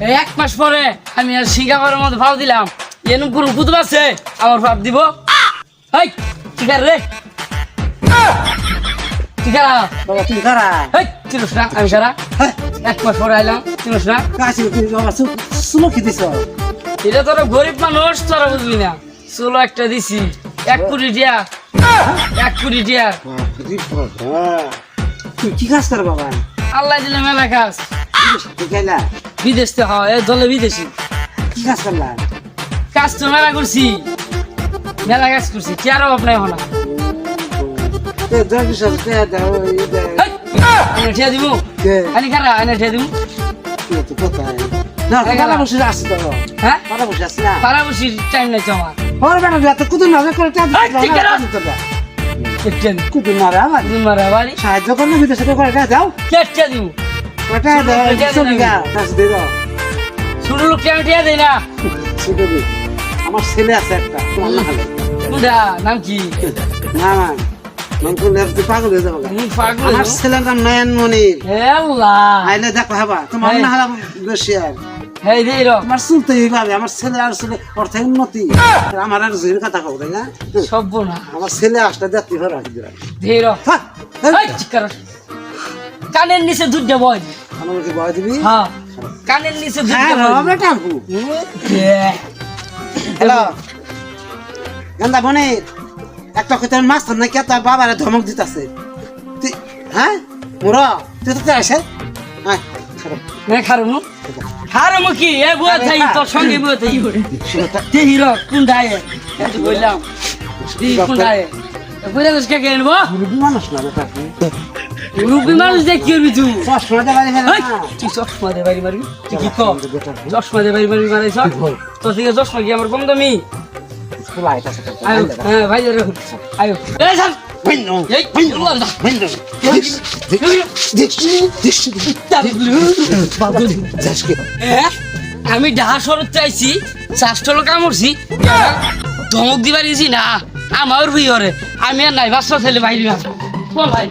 এক মাস পরে আমি আর সিঙ্গাপুরের মধ্যে ভাব দিলাম। এরকম কোনো কুতুব আছে? আমার ভাব দিব। হাই আছে রে? ঠিক বাবা তুমি কারা? হাই চিনস না আমি সারা হ্যাঁ। এক মাস পরে আইলাম চিনস না কাছে তুমি বাবা সুমো কি দিছ এটা তোরা গরিব মানুষ তোরা বুঝবি না। চলো একটা দিছি এক কোটি টিয়া এক কোটি টিয়া তুই কি কাজ কর বাবা? আল্লাহ দিলে মেলা কাজ। বিদেশ থেকে হয় দলে বিদেশি। কি কাজ করলা কাজ তো মেলা করছি। মেলা কাজ করছি কি আর অভাব নাই হনা তে তে ঠিয়া দিব তে খারা আমি ঠিয়া দিব কোথায়? না কারা বসে আসছে তো। হ্যাঁ? কারা বসে আসছে না। বসির টাইম নাই তো ওর বেটা করে তে আমার। মারা বাড়ি সাহায্য করলে বিদেশে করে তে দাও কেটে দিব ছোট আমি ঠিয়া দেই না। ছোট। আমার ছেলে আছে একটা বুঝা নাম কি? না না। পাগল হয়ে যাব। পাগল আমার ছেলের নাম নয়ন মনির হেল্লা আইলে দেখো হবা তোমার। না হলে বেশি আর। হেই র। তোমার চলতে এইভাবে আমার ছেলে আর ছেলে ওর থেকে উন্নতি। আমার আর কথা কব তাই না? সব না। আমার ছেলে আসলে দেখতে ভালো রাখি র। হ্যাঁ এই। চিকার কানের নিচে দুধ দেব আমার কি বয় দিবি? হ্যাঁ। কানের নিচে হ্যাঁ হবে টাকু হ্যালো। গন্দা বনে একটা কথা মাছ ধর না কে তার বাবারে ধমক দিতাছে। তুই হ্যাঁ? মোরা তুই তো আসে? হ্যাঁ খারমু। খারমু কি? এ বুয়া থাই তোর সঙ্গে বুয়া থাই তে হিরো কোন দায়ে এত বললাম। দি কোন দায়ে বুঝা দশ কে কেনবো মানুষ না বেটা তুই। রুবি মানুষ দেখ কি করবি তুই চশমা দে বাড়ি ফেলে তুই চশমা দে বাড়ি মারবি তুই কি কর? চশমা দে বাড়ি মারবি তোর থেকে চশমা কি আমার কম দামি। আয়ো হ্যাঁ ভাই আয়ো এই? আমি ডাহা শরৎ চাইছি চাষটলো কামড়ছি। ধমক দিবার না। আমার বিয়ে আমি আর নাই বাচ্চা ছেলে বাইরে ভাই।